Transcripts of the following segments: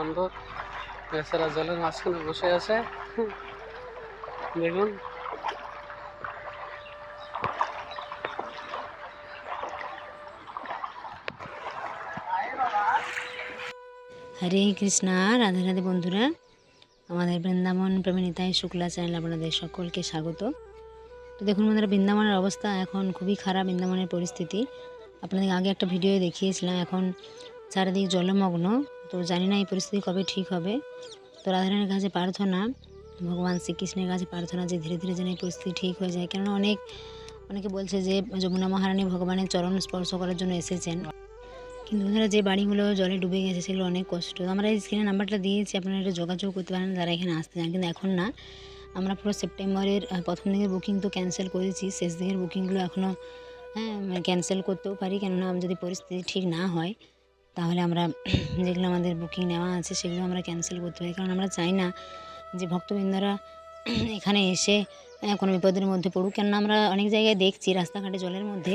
বান্ধব বেচারা জলের মাঝখানে বসে আছে। দেখুন। হরে কৃষ্ণা, রাধে রাধে বন্ধুরা। আমাদের বৃন্দাবন প্রেমিনিতায় শুক্লা চ্যানেল আপনাদের সকলকে স্বাগত। তো দেখুন আমাদের বৃন্দাবনের অবস্থা এখন খুবই খারাপ, বৃন্দাবনের পরিস্থিতি। আপনাদের আগে একটা ভিডিও দেখিয়েছিলাম, এখন চারিদিক জলমগ্ন। তো জানি না এই পরিস্থিতি কবে ঠিক হবে। তো রাধারানীর কাছে প্রার্থনা, ভগবান শ্রীকৃষ্ণের কাছে প্রার্থনা যে ধীরে ধীরে যেন এই পরিস্থিতি ঠিক হয়ে যায়। কেননা অনেক, অনেকে বলছে যে যমুনা মহারানী ভগবানের চরণ স্পর্শ করার জন্য এসেছেন। কিন্তু বন্ধুরা, যে বাড়িগুলো জলে ডুবে গেছে সেগুলো অনেক কষ্ট। আমরা এই স্ক্রিনে নাম্বারটা দিয়েছি, আপনারা এটা যোগাযোগ করতে পারেন, যারা এখানে আসতে চান। কিন্তু এখন না, আমরা পুরো সেপ্টেম্বরের প্রথম দিকের বুকিং তো ক্যান্সেল করেছি। শেষ দিকের বুকিংগুলো এখনও হ্যাঁ ক্যান্সেল করতেও পারি। কেননা যদি পরিস্থিতি ঠিক না হয় তাহলে আমরা যেগুলো আমাদের বুকিং নেওয়া আছে সেগুলো আমরা ক্যান্সেল করতে পারি। কারণ আমরা চাই না যে ভক্তবৃন্দরা এখানে এসে কোনো বিপদের মধ্যে পড়ুক। কেননা আমরা অনেক জায়গায় দেখছি, রাস্তাঘাটে জলের মধ্যে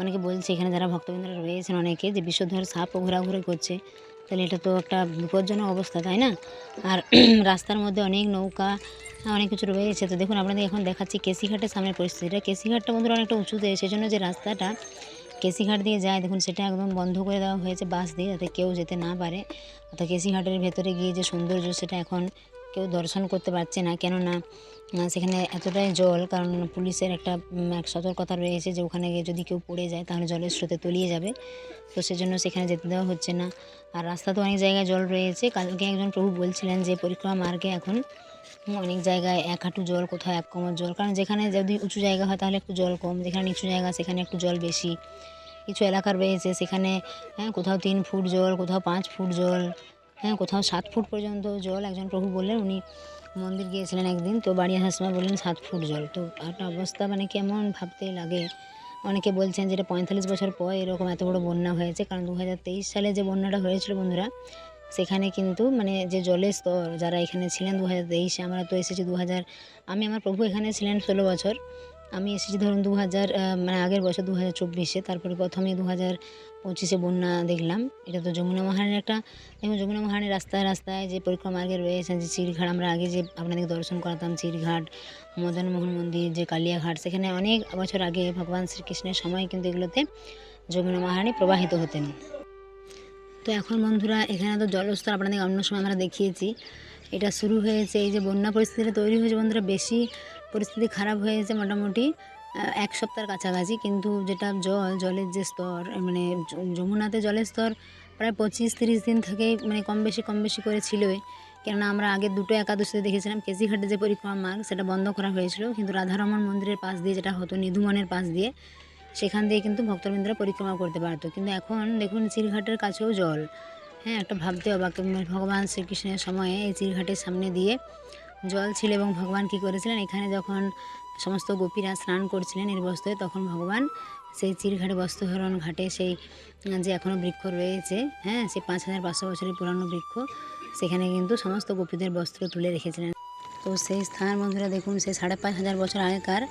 অনেকে বলছে, এখানে যারা ভক্তবৃন্দরা রয়েছেন অনেকে যে বিষধর সাপও ঘোরাঘুরি করছে, তাহলে এটা তো একটা বিপজ্জনক অবস্থা, তাই না? আর রাস্তার মধ্যে অনেক নৌকা, অনেক কিছু রয়েছে। তো দেখুন, আপনাদের এখন দেখাচ্ছি কেসিঘাটের সামনের পরিস্থিতিটা। কেসিঘাটটা বন্ধুরা অনেকটা উঁচুতে সেই জন্য যে রাস্তাটা কেসিঘাট দিয়ে যায়, দেখুন সেটা একদম বন্ধ করে দেওয়া হয়েছে বাস দিয়ে যাতে কেউ যেতে না পারে। অর্থাৎ কেসিঘাটের ভেতরে গিয়ে যে সৌন্দর্য, সেটা এখন কেউ দর্শন করতে পারছে না। কেননা সেখানে এতটাই জল, কারণ পুলিশের একটা এক সতর্কতা রয়েছে যে ওখানে গিয়ে যদি কেউ পড়ে যায়, তাহলে জলের স্রোতে তলিয়ে যাবে। তো সেজন্য সেখানে যেতে দেওয়া হচ্ছে না। আর রাস্তাতে অনেক জায়গায় জল রয়েছে। কালকে একজন প্রভু বলছিলেন যে, পরিক্রমা মার্গে এখন অনেক জায়গায় এক হাঁটু জল, কোথাও এক কোমর জল। কারণ যেখানে যদি উঁচু জায়গা হয়, তাহলে একটু জল কম। যেখানে নিচু জায়গা, সেখানে একটু জল বেশি। কিছু এলাকা রয়েছে। সেখানে হ্যাঁ কোথাও তিন ফুট জল, কোথাও পাঁচ ফুট জল হ্যাঁ কোথাও সাত ফুট পর্যন্ত জল, একজন প্রভু বললেন, উনি মন্দির গিয়েছিলেন একদিন, তো বাড়ি আসার সময় বললেন সাত ফুট জল। তো একটা অবস্থা মানে কেমন ভাবতে লাগে? অনেকে বলছেন যেটা পঁয়তাল্লিশ বছর পর এরকম এত বড় বন্যা হয়েছে, কারণ দু হাজার তেইশ সালে যে বন্যাটা হয়েছিল বন্ধুরা, সেখানে কিন্তু মানে যে জলের স্তর, যারা এখানে ছিলেন দু হাজার তেইশে, আমরা তো এসেছি দু হাজার আমি আমার প্রভু এখানে ছিলেন ষোলো বছর আমি এসেছি ধরুন দু হাজার মানে আগের বছর দু হাজার চব্বিশে, তারপরে প্রথমে দু হাজার পঁচিশে বন্যা দেখলাম। এটা তো যমুনা মহারানীর একটা এবং যমুনা মহারানীর রাস্তায় রাস্তায় যে পরিক্রমা মার্গে রয়েছে, যে চিরঘাট আমরা আগে যে আপনাদেরকে দর্শন করাতাম চিরঘাট মদনমোহন মন্দির, যে কালিয়াঘাট, সেখানে অনেক বছর আগে ভগবান শ্রীকৃষ্ণের সময় কিন্তু এগুলোতে যমুনা মহারানী প্রবাহিত হতেন। তো এখন বন্ধুরা, এখানে তো জলস্তর আপনাদের অন্য সময় আমরা দেখিয়েছি। এটা শুরু হয়েছে, এই যে বন্যা পরিস্থিতিটা তৈরি হয়েছে বন্ধুরা, বেশি পরিস্থিতি খারাপ হয়েছে মোটামুটি এক সপ্তাহের কাছাকাছি। কিন্তু যেটা জল, জলের যে স্তর মানে যমুনাতে জলের স্তর প্রায় পঁচিশ তিরিশ দিন থেকেই মানে কম বেশি কম বেশি করে ছিলই। কেননা আমরা আগে দুটো একাদশীতে দেখেছিলাম, কেজিঘাটে যে পরিক্রমা মার্গ, সেটা বন্ধ করা হয়েছিল। কিন্তু রাধারমন মন্দিরের পাশ দিয়ে, যেটা হতো নিধুমনের পাশ দিয়ে, সেখান দিয়ে কিন্তু ভক্তবৃন্দরা পরিক্রমা করতে পারতো। কিন্তু এখন দেখুন, চিরঘাটের কাছেও জল। হ্যাঁ একটা ভাবতে মানে ভগবান শ্রীকৃষ্ণের সময়ে এই চিরঘাটের সামনে দিয়ে জল ছিল এবং ভগবান কী করেছিলেন? এখানে যখন সমস্ত গোপীরা স্নান করছিলেন নির্বস্ত্র হয়ে, তখন ভগবান সেই চিরঘাটে বস্ত্রহরণ ঘাটে সেই যে এখনও বৃক্ষ রয়েছে হ্যাঁ সেই পাঁচ হাজার পাঁচশো বছরের পুরানো বৃক্ষ সেখানে কিন্তু সমস্ত গোপীদের বস্ত্র তুলে রেখেছিলেন। তো সেই স্থান বন্ধুরা দেখুন সেই সাড়ে পাঁচ হাজার বছর আগেকার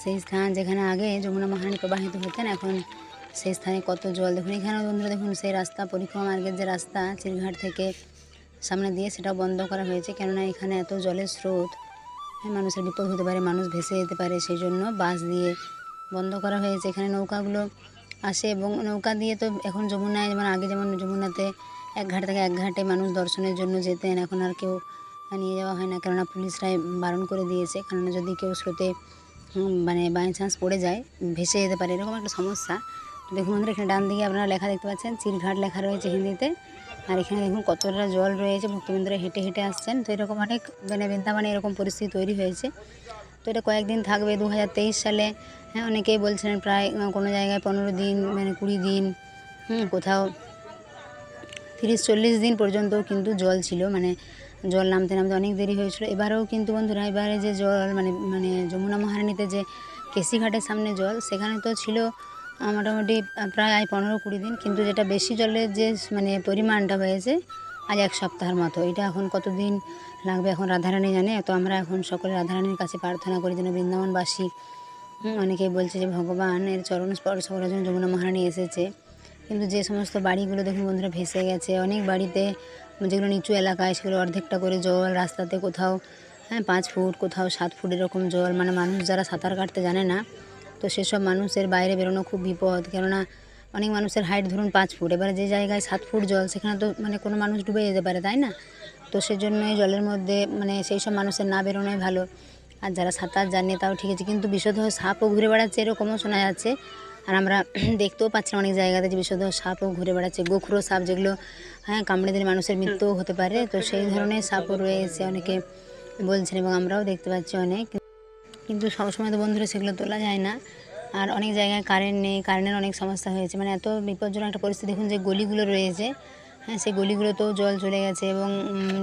সেই স্থান যেখানে আগে যমুনা মহারানী প্রবাহিত হতেন এখন সেই স্থানে কত জল। দেখুন এখানেও বন্ধুরা দেখুন সেই রাস্তা পরিক্রমা মার্গের যে রাস্তা চিরঘাট থেকে সামনে দিয়ে সেটাও বন্ধ করা হয়েছে। কেননা এখানে এত জলের স্রোত হ্যাঁ মানুষের বিপদ হতে পারে, মানুষ ভেসে যেতে পারে সেই জন্য বাস দিয়ে বন্ধ করা হয়েছে। এখানে নৌকাগুলো আসে এবং নৌকা দিয়ে তো এখন যমুনায়, যেমন আগে যেমন যমুনাতে এক ঘাট থেকে এক ঘাটে মানুষ দর্শনের জন্য যেতেন, এখন আর কেউ নিয়ে যাওয়া হয় না। কেননা পুলিশরাই বারণ করে দিয়েছে, কেননা যদি কেউ স্রোতে মানে বাই চান্স পড়ে যায়, ভেসে যেতে পারে, এরকম একটা সমস্যা। দেখুন এখানে ডান দিকে আপনারা লেখা দেখতে পাচ্ছেন, চিরঘাট লেখা রয়েছে হিন্দিতে। আর এখানে দেখুন কতটা জল রয়েছে ভক্তবৃন্দরা হেঁটে হেঁটে আসছেন। তো এরকম অনেক মানে বৃন্দাবনে এরকম পরিস্থিতি তৈরি হয়েছে। তো এটা কয়েকদিন থাকবে দু হাজার তেইশ সালে। হ্যাঁ অনেকেই বলছিলেন প্রায় কোনো জায়গায় পনেরো দিন মানে কুড়ি দিন হুম, কোথাও তিরিশ চল্লিশ দিন পর্যন্ত কিন্তু জল ছিল। মানে জল নামতে নামতে অনেক দেরি হয়েছিল। এবারেও কিন্তু বন্ধুরা এবারে যে জল মানে মানে যমুনা মহারানীতে যে কেসিঘাটের সামনে জল সেখানে তো ছিল মোটামুটি প্রায় পনেরো কুড়ি দিন, কিন্তু যেটা বেশি জলের যে মানে পরিমাণটা হয়েছে, আজ এক সপ্তাহের মতো। এটা এখন কতদিন লাগবে এখন রাধারানী জানে। তো আমরা এখন সকলে রাধারানীর কাছে প্রার্থনা করি যেন বৃন্দাবনবাসী অনেকেই বলছে যে ভগবানের চরণ স্পর্শ করার জন্য যমুনা মহারানী এসেছে। কিন্তু যে সমস্ত বাড়িগুলো দেখুন বন্ধুরা ভেসে গেছে, অনেক বাড়িতে যেগুলো নিচু এলাকায় সেগুলো অর্ধেকটা করে জল, রাস্তাতে কোথাও হ্যাঁ পাঁচ ফুট, কোথাও সাত ফুট এরকম জল মানে মানুষ যারা সাঁতার কাটতে জানে না তো সেসব মানুষের বাইরে বেরোনো খুব বিপদ। কেননা অনেক মানুষের হাইট ধরুন পাঁচ ফুট, এবারে যে জায়গায় সাত ফুট জল, সেখানে তো মানে কোনো মানুষ ডুবে যেতে পারে, তাই না? তো সেজন্য এই জলের মধ্যে মানে সেই সব মানুষের না বেরোনোই ভালো। আর যারা সাঁতার জানে তাও ঠিক আছে, কিন্তু বিশুদ্ধ সাপও ঘুরে বেড়াচ্ছে এরকমও শোনা যাচ্ছে। আর আমরা দেখতেও পাচ্ছি অনেক জায়গাতে যে বিশুদ্ধ সাপও ঘুরে বেড়াচ্ছে। গোখরো সাপ যেগুলো হ্যাঁ কামড়ে দিলে মানুষের মৃত্যুও হতে পারে। তো সেই ধরনের সাপও রয়েছে অনেকে বলছেন এবং আমরাও দেখতে পাচ্ছি অনেক। কিন্তু সবসময় তো বন্ধুরা সেগুলো তোলা যায় না। আর অনেক জায়গায় কারেন্ট নেই কারেন্টের অনেক সমস্যা হয়েছে। মানে এত বিপজ্জনক একটা পরিস্থিতি। দেখুন যে গলিগুলো রয়েছে হ্যাঁ সেই গলিগুলোতেও জল চলে গেছে এবং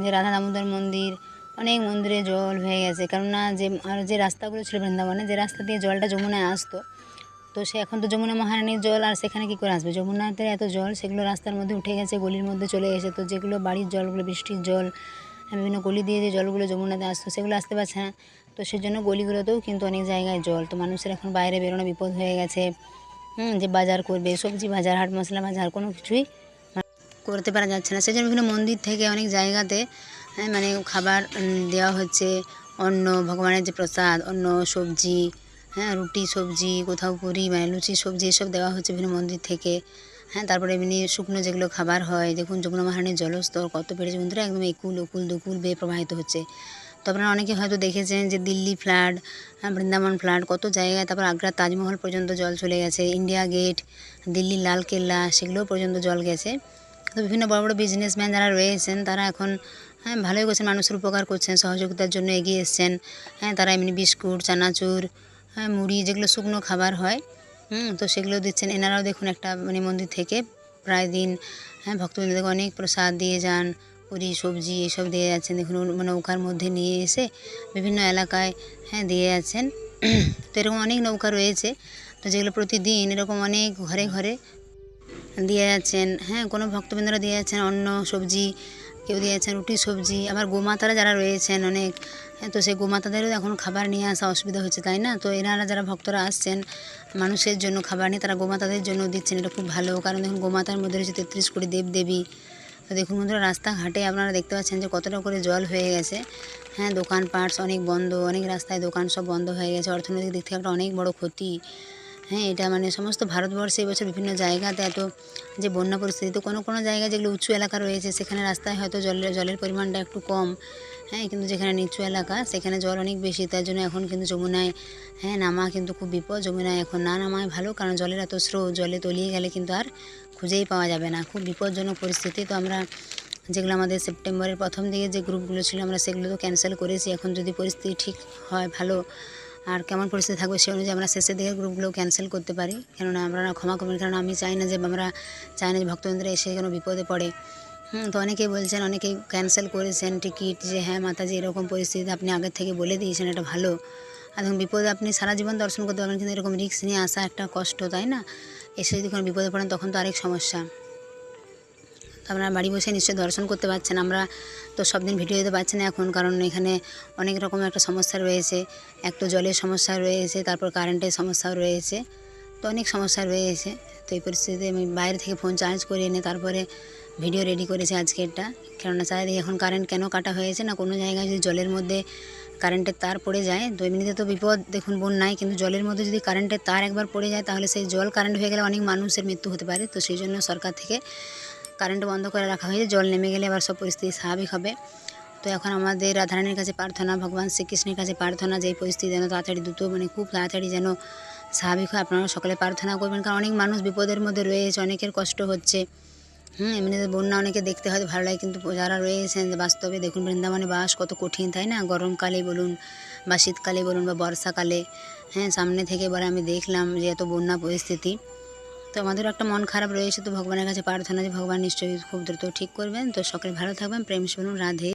যে রাধা দামোদর মন্দির, অনেক মন্দিরে জল হয়ে গেছে। কেননা যে, আর যে রাস্তাগুলো ছিল বৃন্দাবনে, যে রাস্তা দিয়ে জলটা যমুনায় আসতো, তো সে এখন তো যমুনা মহারানীর জল, আর সেখানে কী করে আসবে? যমুনাতে এত জল, সেগুলো রাস্তার মধ্যে উঠে গেছে, গলির মধ্যে চলে গেছে। তো যেগুলো বাড়ির জলগুলো, বৃষ্টির জল, বিভিন্ন গলি দিয়ে যে জলগুলো যমুনাতে আসতো, সেগুলো আসতে পারছে না। তো সেজন্য গলিগুলোতেও কিন্তু অনেক জায়গায় জল। তো মানুষের এখন বাইরে বেরোনো বিপদ হয়ে গেছে। যে বাজার করবে, সবজি বাজার, হাট, মশলা বাজার, কোনো কিছুই করতে পারা যাচ্ছে না। সেজন্য বিভিন্ন মন্দির থেকে অনেক জায়গাতে হ্যাঁ মানে খাবার দেওয়া হচ্ছে। অন্ন, ভগবানের যে প্রসাদ, অন্ন, সবজি হ্যাঁ রুটি সবজি, কোথাও পুরি মানে লুচি সবজি এসব দেওয়া হচ্ছে বিভিন্ন মন্দির থেকে। হ্যাঁ তারপরে এমনি শুকনো যেগুলো খাবার হয়, দেখুন যমুনা মহারানীর জলস্তর কত বেড়েছে বন্ধুরা, একদম একুল উকুল দুকুল বেয়ে প্রবাহিত হচ্ছে। তো আপনারা অনেকে হয়তো দেখেছেন যে দিল্লি ফ্ল্যাট বৃন্দাবন ফ্ল্যাট কত জায়গায়, তারপর আগ্রার তাজমহল পর্যন্ত জল চলে গেছে, ইন্ডিয়া গেট দিল্লির লাল কেল্লা, সেগুলোও পর্যন্ত জল গেছে। তো বিভিন্ন বড় বড় বিজনেসম্যান যারা রয়েছেন, তারা এখন হ্যাঁ ভালোই করছেন, মানুষের উপকার করছেন, সহযোগিতার জন্য এগিয়ে এসছেন। হ্যাঁ তারা এমনি বিস্কুট, চানাচুর হ্যাঁ মুড়ি, যেগুলো শুকনো খাবার হয়, হুম, তো সেগুলো দিচ্ছেন। এনারাও দেখুন একটা মানে মন্দির থেকে প্রায় দিন হ্যাঁ ভক্তবৃন্দকে অনেক প্রসাদ দিয়ে যান পুরি, সবজি এসব দিয়ে যাচ্ছেন। দেখুন মানে নৌকার মধ্যে নিয়ে এসে বিভিন্ন এলাকায় হ্যাঁ দিয়ে যাচ্ছেন। তো এরকম অনেক নৌকা রয়েছে। তো যেগুলো প্রতিদিন এরকম অনেক ঘরে ঘরে দিয়ে যাচ্ছেন। হ্যাঁ কোনো ভক্তবৃন্দরা দিয়ে যাচ্ছেন অন্ন, সবজি, কেউ দিয়ে যাচ্ছেন রুটি, সবজি। আবার গোমাতারা যারা রয়েছেন অনেক হ্যাঁ তো সেই গোমাতাদেরও এখন খাবার নিয়ে আসা অসুবিধা হচ্ছে, তাই না? তো এনারা যারা ভক্তরা আসছেন, মানুষের জন্য খাবার নিয়ে তারা গোমাতাদের জন্য দিচ্ছেন। এটা খুব ভালো, কারণ দেখুন, গোমাতার মধ্যে রয়েছে তেত্রিশ কোটি দেবদেবী। তো দেখুন বন্ধুরা, রাস্তাঘাটে আপনারা দেখতে পাচ্ছেন যে কতটা করে জল হয়ে গেছে। হ্যাঁ দোকান পার্টস অনেক বন্ধ, অনেক রাস্তায় দোকান সব বন্ধ হয়ে গেছে। অর্থনৈতিক দিক থেকে একটা অনেক বড় ক্ষতি। হ্যাঁ এটা মানে সমস্ত ভারতবর্ষে এবছর বিভিন্ন জায়গাতে এত যে বন্যা পরিস্থিতি, তো কোনো কোনো জায়গায় যেগুলো উঁচু এলাকা রয়েছে, সেখানে রাস্তায় হয়তো জলের জলের পরিমাণটা একটু কম। হ্যাঁ কিন্তু যেখানে নিচু এলাকা, সেখানে জল অনেক বেশি, তার জন্য এখন কিন্তু যমুনায় হ্যাঁ নামা কিন্তু খুব বিপদ। যমুনায় এখন না নামায় ভালো, কারণ জলের এত স্রোত, জলে তলিয়ে গেলে কিন্তু আর খুঁজেই পাওয়া যাবে না। খুব বিপজ্জনক পরিস্থিতি। তো আমরা যেগুলো আমাদের সেপ্টেম্বরের প্রথম দিকে যে গ্রুপগুলো ছিল, আমরা সেগুলো তো ক্যান্সেল করেছি। এখন যদি পরিস্থিতি ঠিক হয়, ভালো আর কেমন পরিস্থিতি থাকবে সেই অনুযায়ী আমরা শেষের দিকে গ্রুপগুলো ক্যান্সেল করতে পারি। কেননা আমরা ক্ষমা করবেন কারণ আমি চাই না যে আমরা, চাই না যে ভক্তবৃন্দরা এসে কোনো বিপদে পড়ে। তো অনেকেই বলছেন, অনেকেই ক্যান্সেল করেছেন টিকিট যে হ্যাঁ মাতাজি, এরকম পরিস্থিতি আপনি আগের থেকে বলে দিয়েছেন, এটা ভালো। দেখুন, বিপদে আপনি সারা জীবন দর্শন করতে পারবেন, কিন্তু এরকম রিস্ক নিয়ে আসা একটা কষ্ট, তাই না? এসে যদি কোনো বিপদে পড়েন, তখন তো আরেক সমস্যা। আপনারা বাড়ি বসে নিশ্চয়ই দর্শন করতে পারছেন আমরা তো সব দিন ভিডিও দিতে পারছি না এখন, কারণ এখানে অনেক রকম একটা সমস্যা রয়েছে। এক তো জলের সমস্যা রয়েছে, তারপর কারেন্টের সমস্যাও রয়েছে। তো অনেক সমস্যা রয়েছে। তো এই পরিস্থিতিতে আমি বাইরে থেকে ফোন চার্জ করে এনে তারপরে ভিডিও রেডি করেছি আজকেরটা। কেননা চারিদিকে এখন কারেন্ট কেন কাটা হয়েছে না, কোনো জায়গায় যদি জলের মধ্যে কারেন্টের তার পড়ে যায় তো এমনিতে তো বিপদ, দেখুন বন্যায় কিন্তু জলের মধ্যে যদি কারেন্টের তার একবার পড়ে যায়, তাহলে সেই জল কারেন্ট হয়ে গেলে অনেক মানুষের মৃত্যু হতে পারে। তো সেই জন্য সরকার থেকে কারেন্ট বন্ধ করে রাখা হয়েছে, জল নেমে গেলে আবার সব পরিস্থিতি স্বাভাবিক হবে। তো এখন আমাদের রাধারানীর কাছে প্রার্থনা, ভগবান শ্রীকৃষ্ণের কাছে প্রার্থনা, যে পরিস্থিতি যেন তাড়াতাড়ি দ্রুত মানে খুব তাড়াতাড়ি যেন স্বাভাবিক হয়, আপনারা সকলে প্রার্থনা করবেন। কারণ অনেক মানুষ বিপদের মধ্যে রয়েছে, অনেকের কষ্ট হচ্ছে। হুম এমনিতে বন্যা অনেকে দেখতে হয়তো ভালো লাগে, কিন্তু যারা রয়েছেন বাস্তবে দেখুন, বৃন্দাবনে বাস কত কঠিন, তাই না? গরমকালে বলুন বা শীতকালে বলুন বা বর্ষাকালে। হ্যাঁ সামনে থেকে এবার আমি দেখলাম যে এত বন্যা পরিস্থিতি। তো আমাদেরও একটা মন খারাপ রয়েছে, তো ভগবানের কাছে প্রার্থনা যে ভগবান নিশ্চয়ই খুব দ্রুত ঠিক করবেন। তো সকলে ভালো থাকবেন, প্রেম শুনুন, রাধে।